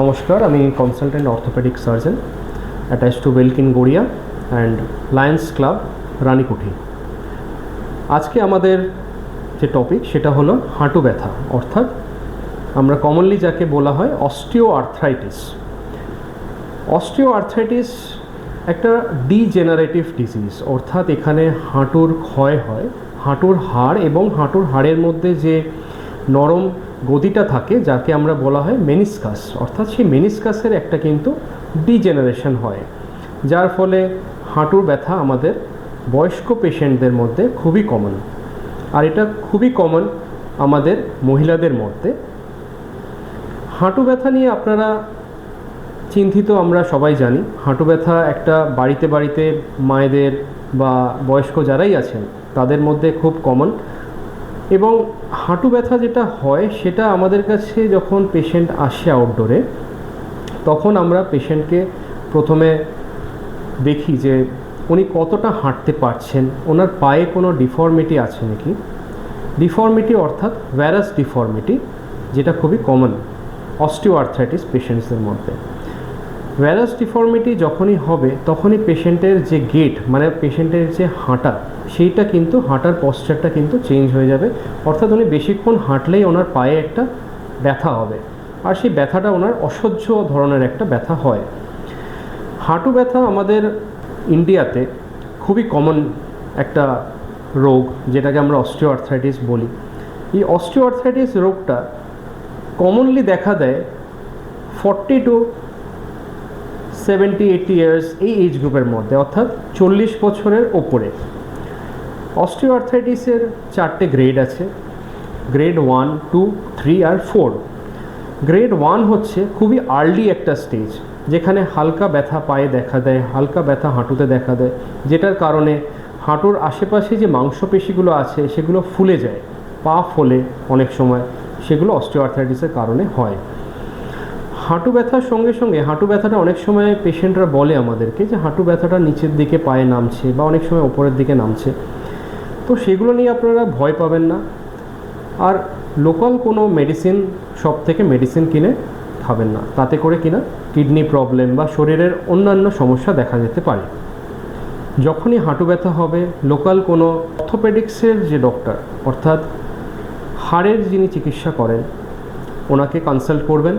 নমস্কার, আমি consultant orthopaedic surgeon attach to Welkin Garia and Lions Club Ranikuthi. আজকে আমাদের যে টপিক সেটা হলো হাঁটু ব্যথা। অর্থাৎ আমরা কমনলি যাকে বলা হয় অস্টিও আর্থ্রাইটিস অস্টিও আর্থ্রাইটিস একটা ডিজেনারেটিভ ডিজিজ অর্থাৎ এখানে হাঁটুর ক্ষয় হয়, হাঁটুর হাড় এবং হাঁটুর হাড়ের মধ্যে যে নরম গদিটা থাকে, যাকে আমরা বলা হয় মেনিসকাস অর্থাৎ সেই মেনিসকাসের একটা কিন্তু ডিজেনারেশন হয়, যার ফলে হাঁটুর ব্যথা আমাদের বয়স্ক পেশেন্টদের মধ্যে খুবই কমন আর এটা খুবই কমন আমাদের মহিলাদের মধ্যে। হাঁটু ব্যথা নিয়ে আপনারা চিন্তিত, আমরা সবাই জানি, হাঁটু ব্যথা একটা বাড়িতে বাড়িতে মায়েদের বা বয়স্ক যারাই আছেন, তাদের মধ্যে খুব কমন এবং হাঁটু ব্যথা যেটা হয়, সেটা আমাদের কাছে যখন পেশেন্ট আসে আউটডোরে তখন আমরা পেশেন্টকে প্রথমে দেখি যে উনি কতটা হাঁটতে পারছেন। ওনার পায়ে কোনো ডিফর্মিটি আছে নাকি? ডিফর্মিটি অর্থাৎ ভ্যারাস ডিফর্মিটি যেটা খুবই কমন অস্টিও আর্থ্রাইটিস পেশেন্টসদের মধ্যে। ভ্যারাস ডিফর্মিটি যখনই হবে, তখনই পেশেন্টের যে গেট মানে পেশেন্টের যে হাঁটা সেইটা কিন্তু হাঁটার পশ্চারটা কিন্তু চেঞ্জ হয়ে যাবে। অর্থাৎ উনি বেশিক্ষণ হাঁটলেই ওনার পায়ে একটা ব্যথা হবে। আর সেই ব্যথাটা ওনার অসহ্য ধরনের একটা ব্যথা হয়। হাঁটু ব্যথা আমাদের ইন্ডিয়াতে খুবই কমন একটা রোগ, যেটাকে আমরা অস্টিও আর্থ্রাইটিস বলি। এই অস্টিও আর্থ্রাইটিস রোগটা কমনলি দেখা দেয় forty to seventy eighty years এই এজ গ্রুপের মধ্যে, অর্থাৎ চল্লিশ বছরের ওপরে। অস্টিও আর্থ্রাইটিসের চারটে গ্রেড আছে, গ্রেড ওয়ান, টু, থ্রি আর ফোর। গ্রেড ওয়ান হচ্ছে খুবই আর্লি একটা স্টেজ, যেখানে হালকা ব্যথা পায়ে দেখা দেয়, হালকা ব্যথা হাঁটুতে দেখা দেয়, যেটার কারণে হাঁটুর আশেপাশে যে মাংসপেশিগুলো আছে সেগুলো ফুলে যায়, পা ফোলে অনেক সময়, সেগুলো অস্টিও আর্থ্রাইটিসের কারণে হয়। হাঁটু ব্যথার সঙ্গে সঙ্গে, হাঁটু ব্যথাটা অনেক সময় পেশেন্টরা বলে আমাদেরকে যে হাঁটু ব্যথাটা নিচের দিকে পায়ে নামছে বা অনেক সময় ওপরের দিকে নামছে। তো সেগুলো নিয়ে আপনারা ভয় পাবেন না। আর লোকাল কোনো মেডিসিন সব থেকে মেডিসিন কিনে খাবেন না। তাতে করে কিনা কিডনি প্রবলেম বা শরীরের অন্যান্য সমস্যা দেখা যেতে পারে। যখনই হাঁটু ব্যথা হবে লোকাল কোনো অর্থোপেডিক্সের যে ডক্টর অর্থাৎ হাড়ের যিনি চিকিৎসা করেন, ওনাকে কনসাল্ট করবেন।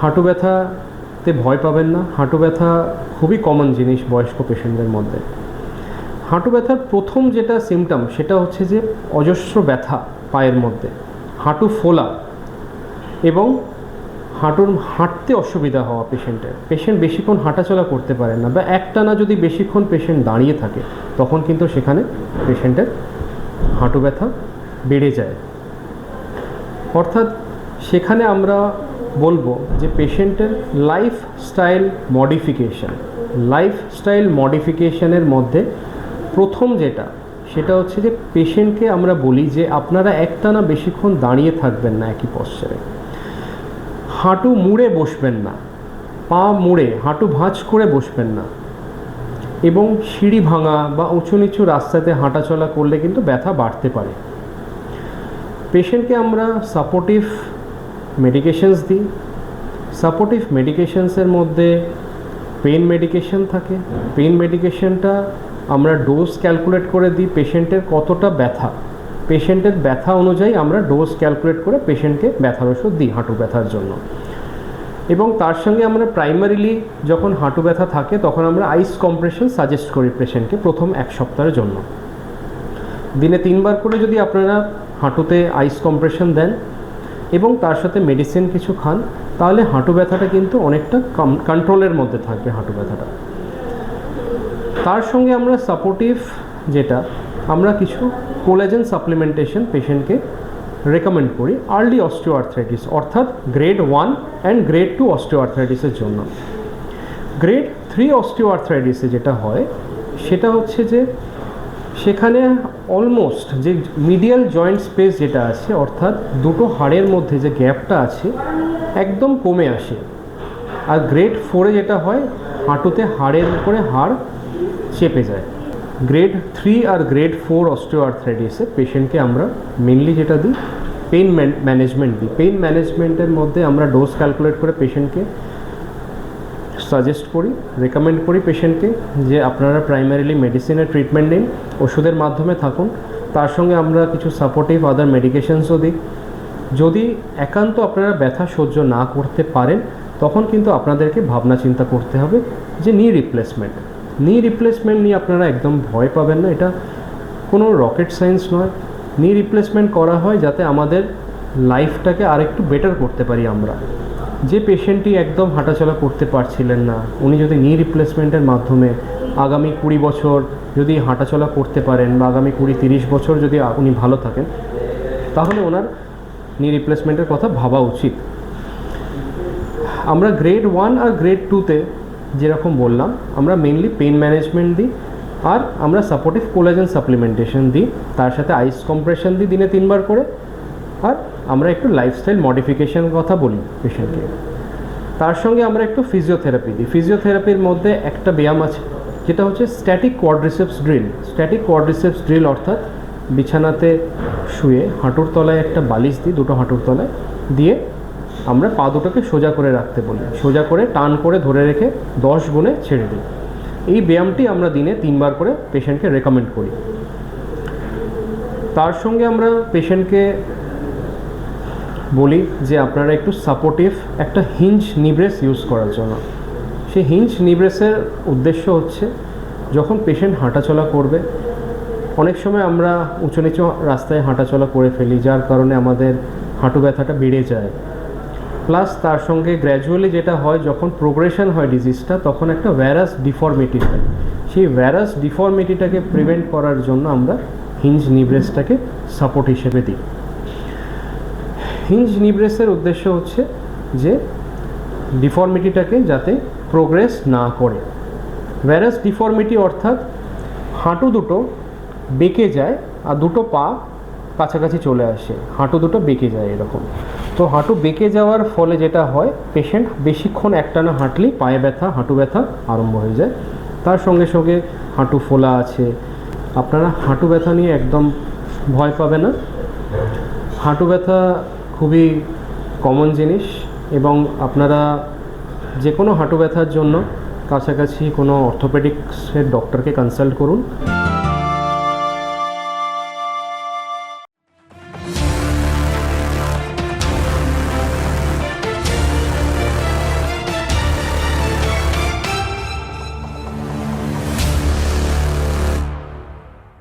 হাঁটু ব্যথাতে ভয় পাবেন না। হাঁটু ব্যথা খুবই কমন জিনিস বয়স্ক পেশেন্টদের মধ্যে। হাঁটু ব্যথার প্রথম যেটা সিমটম সেটা হচ্ছে যে অজস্র ব্যথা পায়ের মধ্যে, হাঁটু ফোলা এবং হাঁটুর হাঁটতে অসুবিধা হওয়া পেশেন্টের। পেশেন্ট বেশিক্ষণ হাঁটাচলা করতে পারেন না বা একটানা যদি বেশিক্ষণ পেশেন্ট দাঁড়িয়ে থাকে, তখন কিন্তু সেখানে পেশেন্টের হাঁটু ব্যথা বেড়ে যায়। অর্থাৎ সেখানে আমরা বলব যে পেশেন্টের lifestyle modification lifestyle মডিফিকেশানের মধ্যে প্রথম যেটা, সেটা হচ্ছে যে পেশেন্টকে আমরা বলি যে আপনারা একটানা বেশিক্ষণ দাঁড়িয়ে থাকবেন না একই পশ্চারে হাঁটু মুড়ে বসবেন না, পা মুড়ে, হাঁটু ভাঁজ করে বসবেন না। এবং সিঁড়ি ভাঙা বা উঁচু নিচু রাস্তাতে হাঁটাচলা করলে কিন্তু ব্যথা বাড়তে পারে। পেশেন্টকে আমরা সাপোর্টিভ মেডিকেশনস দিই। সাপোর্টিভ মেডিকেশনসের মধ্যে পেন মেডিকেশন থাকে। পেন মেডিকেশনটা আমরা ডোজ ক্যালকুলেট করে দিই পেশেন্টের কতটা ব্যথা। পেশেন্টের ব্যথা অনুযায়ী আমরা ডোজ ক্যালকুলেট করে পেশেন্টকে ব্যথার ওষুধ দিই হাঁটু ব্যথার জন্য। এবং তার সঙ্গে আমরা প্রাইমারিলি যখন হাঁটু ব্যথা থাকে তখন আমরা আইস কম্প্রেশন সাজেস্ট করি পেশেন্টকে প্রথম এক সপ্তাহের জন্য। দিনে তিনবার করে যদি আপনারা হাঁটুতে আইস কম্প্রেশন দেন এবং তার সাথে মেডিসিন কিছু খান, তাহলে হাঁটু ব্যথাটা কিন্তু অনেকটা কন্ট্রোলের মধ্যে থাকবে হাঁটু ব্যথাটা। তার সঙ্গে আমরা সাপোর্টিভ যেটা, আমরা কিছু কোলাজেন সাপ্লিমেন্টেশন পেশেন্টকে রেকমেন্ড করি আর্লি অস্টিও আর্থ্রাইটিস অর্থাৎ grade one and grade two osteo আর্থ্রাইটিসের জন্য। গ্রেড থ্রি অস্টিও আর্থ্রাইটিসে যেটা হয়, সেটা হচ্ছে যে সেখানে অলমোস্ট যে মিডিয়াল জয়েন্ট স্পেস যেটা আছে, অর্থাৎ দুটো হাড়ের মধ্যে যে গ্যাপটা আছে, একদম কমে আসে। আর গ্রেড ফোরে যেটা হয়, হাঁটুতে হাড়ের উপরে হাড় চেপে যায়। গ্রেড থ্রি আর গ্রেড ফোর অস্টিও আর্থ্রাইটিসে পেশেন্টকে আমরা মেনলি যেটা দিই পেইন ম্যানেজমেন্ট দিই। পেন ম্যানেজমেন্টের মধ্যে আমরা ডোজ ক্যালকুলেট করে পেশেন্টকে সাজেস্ট করি রেকমেন্ড করি পেশেন্টকে যে আপনারা প্রাইমারিলি মেডিসিনের ট্রিটমেন্ট নিন, ওষুধের মাধ্যমে থাকুন। তার সঙ্গে আমরা কিছু সাপোর্টিভ আদার মেডিকেশনসও দিই। যদি একান্ত আপনারা ব্যথা সহ্য না করতে পারেন, তখন কিন্তু আপনাদেরকে ভাবনা চিন্তা করতে হবে যে নি রিপ্লেসমেন্ট নি রিপ্লেসমেন্ট নিয়ে আপনারা একদম ভয় পাবেন না। এটা কোনো রকেট সায়েন্স নয়। নি রিপ্লেসমেন্ট করা হয় যাতে আমাদের লাইফটাকে আরেকটু বেটার করতে পারি আমরা। যে পেশেন্টটি একদম হাঁটাচলা করতে পারছিলেন না, উনি যদি নি রিপ্লেসমেন্টের মাধ্যমে আগামী কুড়ি বছর যদি হাঁটাচলা করতে পারেন বা আগামী কুড়ি তিরিশ বছর যদি উনি ভালো থাকেন, তাহলে ওনার নি রিপ্লেসমেন্টের কথা ভাবা উচিত। আমরা গ্রেড ওয়ান আর গ্রেড টুতে যেরকম বললাম, আমরা মেনলি পেন ম্যানেজমেন্ট দিই আর আমরা সাপোর্টিভ কোলাজেন সাপ্লিমেন্টেশন দিই। তার সাথে আইস কম্প্রেশন দিই দিনে তিনবার করে। আর আমরা একটু লাইফস্টাইল মডিফিকেশন কথা বলি পেশেন্টকে তার সঙ্গে আমরা একটু ফিজিওথেরাপি দিই। ফিজিওথেরাপির মধ্যে একটা ব্যায়াম আছে, যেটা হচ্ছে static quadriceps drill static quadriceps drill অর্থাৎ বিছানাতে শুয়ে হাঁটুর তলায় একটা বালিশ দিই, দুটো হাঁটুর তলায়। দিয়ে আমরা পা দুটোকে সোজা করে রাখতে বলি। সোজা করে টান করে ধরে রেখে দশ গুণে ছেড়ে দিই। এই ব্যায়ামটি আমরা দিনে তিনবার করে পেশেন্টকে রেকমেন্ড করি। তার সঙ্গে আমরা পেশেন্টকে বলি যে আপনারা একটু সাপোর্টিভ একটা হিঞ্জ নিব্রেস ইউজ করার জন্য। সেই হিঞ্জ নিব্রেসের উদ্দেশ্য হচ্ছে যখন পেশেন্ট হাঁটাচলা করবে, অনেক সময় আমরা উঁচু নিচু রাস্তায় হাঁটাচলা করে ফেলি, যার কারণে আমাদের হাঁটু ব্যথাটা বেড়ে যায়। প্লাস তার সঙ্গে গ্র্যাজুয়ালি যেটা হয়, যখন প্রোগ্রেশন হয় ডিজিজটা তখন একটা ভ্যারাস ডিফর্মিটি হয়। সেই ভ্যারাস ডিফর্মিটিটাকে প্রিভেন্ট করার জন্য আমরা হিঞ্জ নিব্রেসটাকে সাপোর্ট হিসেবে দিই। হিঞ্জ নিব্রেসের উদ্দেশ্য হচ্ছে যে ডিফর্মিটিটাকে যাতে প্রোগ্রেস না করে। ভ্যারাস ডিফর্মিটি অর্থাৎ হাঁটু দুটো বেঁকে যায় আর দুটো পা কাছাকাছি চলে আসে। হাঁটু দুটো বেঁকে যায় এরকম। তো হাঁটু বেঁকে যাওয়ার ফলে যেটা হয় পেশেন্ট বেশিক্ষণ একটানা হাঁটলেই পায়ে ব্যথা, হাঁটু ব্যথা আরম্ভ হয়ে যায়। তার সঙ্গে সঙ্গে হাঁটু ফোলা আছে। আপনারা হাঁটু ব্যথা নিয়ে একদম ভয় পাবে না। হাঁটু ব্যথা খুবই কমন জিনিস এবং আপনারা যে কোনো হাঁটু ব্যথার জন্য কাছাকাছি কোনো অর্থোপেডিক্সের ডক্টরকে কনসাল্ট করুন।